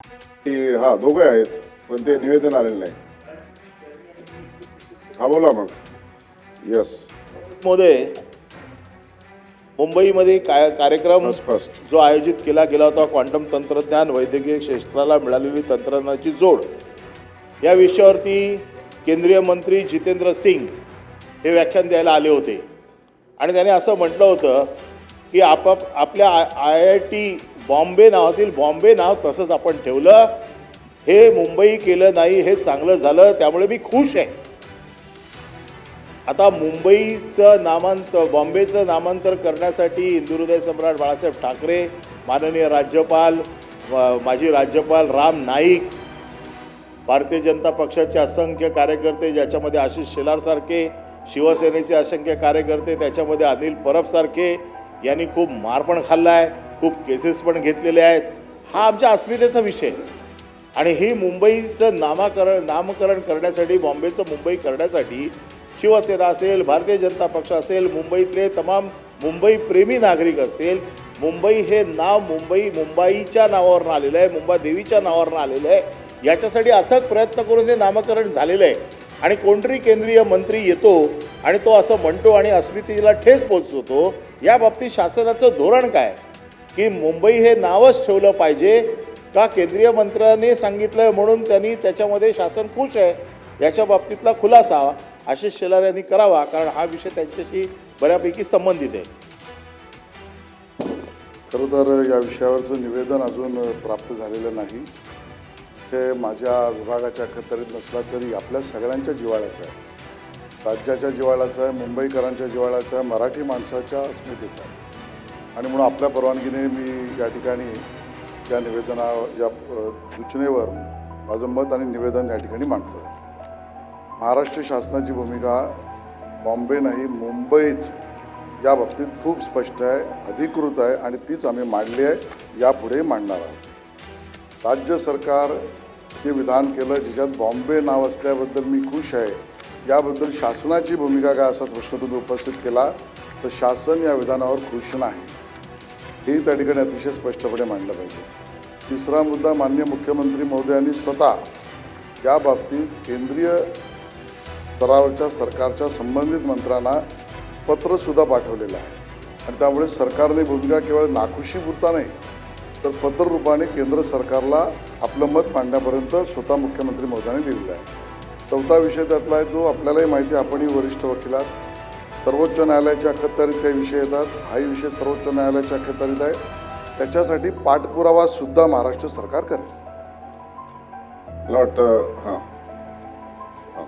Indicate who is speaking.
Speaker 1: की हा दोघे आहेत पण ते निवेदन आलेलं नाही हा बोला मग यस
Speaker 2: महोदय मुंबईमध्ये काय कार्यक्रम
Speaker 1: फर्स्ट
Speaker 2: जो आयोजित केला गेला होता क्वांटम तंत्रज्ञान वैद्यकीय क्षेत्राला मिळालेली तंत्रज्ञानाची जोड या विषयावरती केंद्रीय मंत्री जितेंद्र सिंग हे व्याख्यान द्यायला आले होते आणि त्याने असं म्हटलं होतं की आप आपल्या आय आय टी बॉम्बे नावातील बॉम्बे नाव तसंच आपण ठेवलं. हे मुंबई केलं नाही हे चांगलं झालं त्यामुळे मी खुश आहे. आता मुंबईचं नामांतर बॉम्बेचं नामांतर करण्यासाठी हिंदुहृदय सम्राट बाळासाहेब ठाकरे माननीय राज्यपाल माजी राज्यपाल राम नाईक भारतीय जनता पक्षाचे असंख्य कार्यकर्ते ज्याच्यामध्ये आशिष शेलारसारखे शिवसेनेचे असंख्य कार्यकर्ते त्याच्यामध्ये अनिल परबसारखे यांनी खूप मार पण खाल्ला आहे खूप केसेस पण घेतलेले आहेत. हा आमच्या अस्मितेचा विषय. आणि ही मुंबईचं नामाकरण नामकरण करण्यासाठी बॉम्बेचं मुंबई करण्यासाठी शिवसेना असेल भारतीय जनता पक्ष असेल मुंबईतले तमाम मुंबई प्रेमी नागरिक असतील मुंबई हे नाव मुंबई मुंबईच्या नावावरून आलेलं आहे मुंबा देवीच्या नावावरून आलेलं आहे. याच्यासाठी अथक प्रयत्न करून हे नामकरण झालेलं आहे. आणि कोणतरी केंद्रीय मंत्री येतो आणि तो असं म्हणतो आणि अस्मितेला ठेच पोचवतो. या बाबतीत शासनाचं धोरण काय की मुंबई हे नावच ठेवलं पाहिजे. का केंद्रीय मंत्र्याने सांगितलं म्हणून त्यांनी त्याच्यामध्ये शासन खुश आहे याच्या बाबतीतला खुलासा आशिष शेलार यांनी करावा कारण हा विषय त्यांच्याशी बऱ्यापैकी संबंधित आहे.
Speaker 3: खरं तर या विषयावरचं निवेदन अजून प्राप्त झालेलं नाही. हे माझ्या विभागाच्या अखत्यारीत नसला तरी आपल्या सगळ्यांच्या जिवाळ्याचं आहे. राज्याच्या जिवाळ्याचं आहे मुंबईकरांच्या जिवाळ्याचं आहे मराठी माणसाच्या अस्मितेचं आहे. आणि म्हणून आपल्या परवानगीने मी या ठिकाणी या निवेदना या सूचनेवर माझं मत आणि निवेदन या ठिकाणी मांडतो महाराष्ट्र शासनाची भूमिका बॉम्बे नाही मुंबईच या बाबतीत खूप स्पष्ट आहे अधिकृत आहे आणि तीच आम्ही मांडली आहे यापुढे मांडणार आहोत राज्य सरकार हे विधान केलं ज्याच्यात बॉम्बे नाव असल्याबद्दल मी खुश आहे याबद्दल शासनाची भूमिका काय असा प्रश्न तुम्ही उपस्थित केला तर शासन या विधानावर खुश नाही. हेही त्या ठिकाणी अतिशय स्पष्टपणे मांडलं पाहिजे. तिसरा मुद्दा मान्य मुख्यमंत्री महोदयांनी स्वतः या बाबतीत केंद्रीय स्तरावरच्या सरकारच्या संबंधित मंत्र्यांना पत्रसुद्धा पाठवलेलं आहे. आणि त्यामुळे सरकारने भूमिका केवळ नाखुशीपुरता नाही तर पत्ररूपाने केंद्र सरकारला आपलं मत मांडण्यापर्यंत स्वतः मुख्यमंत्री महोदयाने लिहिलेलं आहे. चौथा विषय त्यातला आहे तो आपल्यालाही माहिती आहे आपणही वरिष्ठ वकिलात सर्वोच्च न्यायालयाच्या अखत्यारीत काही विषय येतात. हाही विषय सर्वोच्च न्यायालयाच्या अखत्यारीत आहे. त्याच्यासाठी पाठपुरावा सुद्धा महाराष्ट्र सरकार करेल.
Speaker 1: मला वाटतं हां. हां.